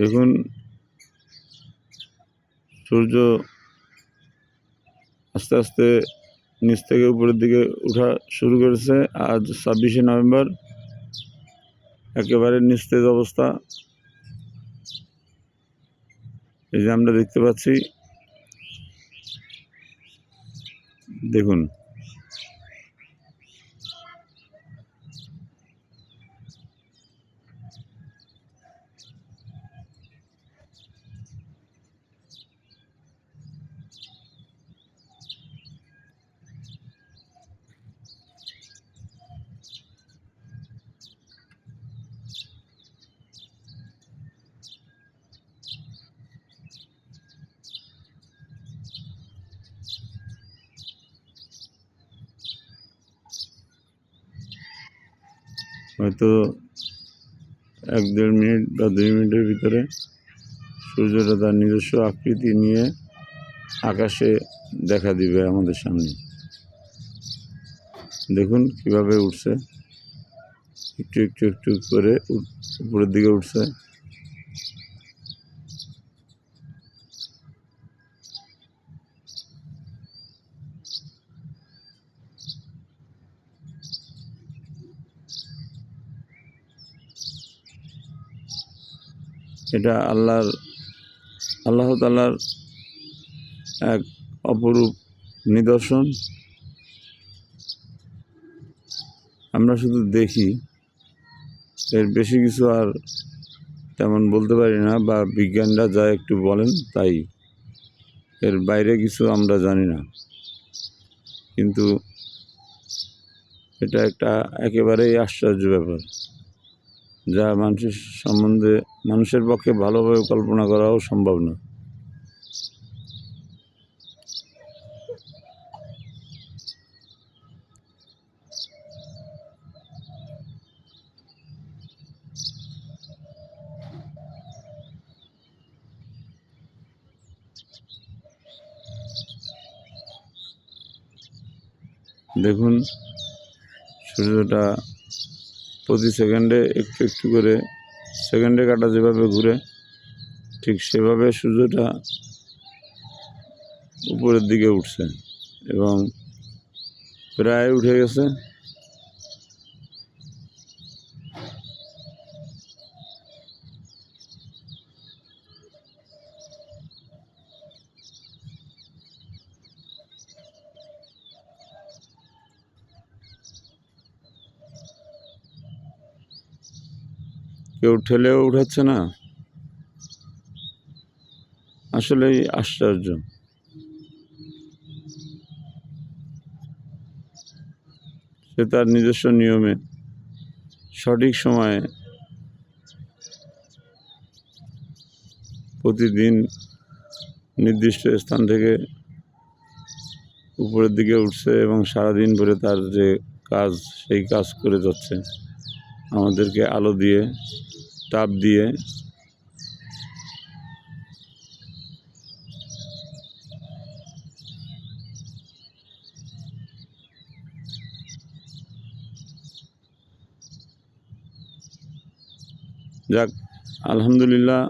দেখুন, সূর্য আস্তে আস্তে নিচ থেকে উপরের দিকে ওঠা শুরু করেছে। আজ ছাব্বিশে নভেম্বর, একেবারে নিস্তেজ অবস্থা। এই যে আমরা দেখতে পাচ্ছি, দেখুন হয়তো এক দেড় মিনিট বা দুই মিনিটের ভিতরে সূর্যটা তার নিজস্ব আকৃতি নিয়ে আকাশে দেখা দিবে আমাদের সামনে। দেখুন কীভাবে উঠছে। একটু একটু একটু করে উপরের দিকে উঠছে। এটা আল্লাহর, আল্লাহ তাল্লার এক অপরূপ নিদর্শন। আমরা শুধু দেখি, এর বেশি কিছু আর তেমন বলতে পারি না, বা বিজ্ঞানরা যা একটু বলেন তাই। এর বাইরে কিছু আমরা জানি না। কিন্তু এটা একটা একেবারেই আশ্চর্য ব্যাপার। যা মানুষের সম্বন্ধে মানুষের পক্ষে ভালোভাবে কল্পনা করাও সম্ভব না দেখুন সূর্যটা প্রতি সেকেন্ডে একটু একটু করে সেকেন্ডে কাটা যেভাবে ঘুরে, ঠিক সেভাবে সূর্যটা উপরের দিকে উঠছে এবং প্রায় উঠে গেছে। কেউ ঠেলেও উঠাচ্ছে না। আসলেই আশ্চর্য। সে তার নিজস্ব নিয়মে সঠিক সময়ে প্রতিদিন নির্দিষ্ট স্থান থেকে উপরের দিকে উঠছে এবং সারাদিন ধরে তার যে কাজ, সেই কাজ করে যাচ্ছে। আমাদেরকে আলো দিয়ে, তাপ দিয়ে যাক, আলহামদুলিল্লাহ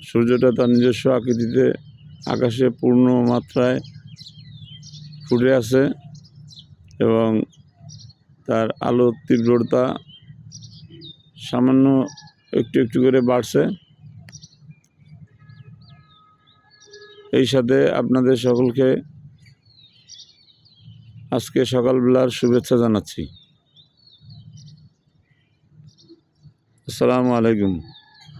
সূর্যটা তার নিজস্ব আকৃতিতে আকাশে পূর্ণ মাত্রায় ফুটে আছে এবং তার আলোর তীব্রতা সামান্য একটু একটু করে বাড়ছে। এই সাথে আপনাদের সকলকে আজকে সকালবেলার শুভেচ্ছা জানাচ্ছি। আসসালামু আলাইকুম।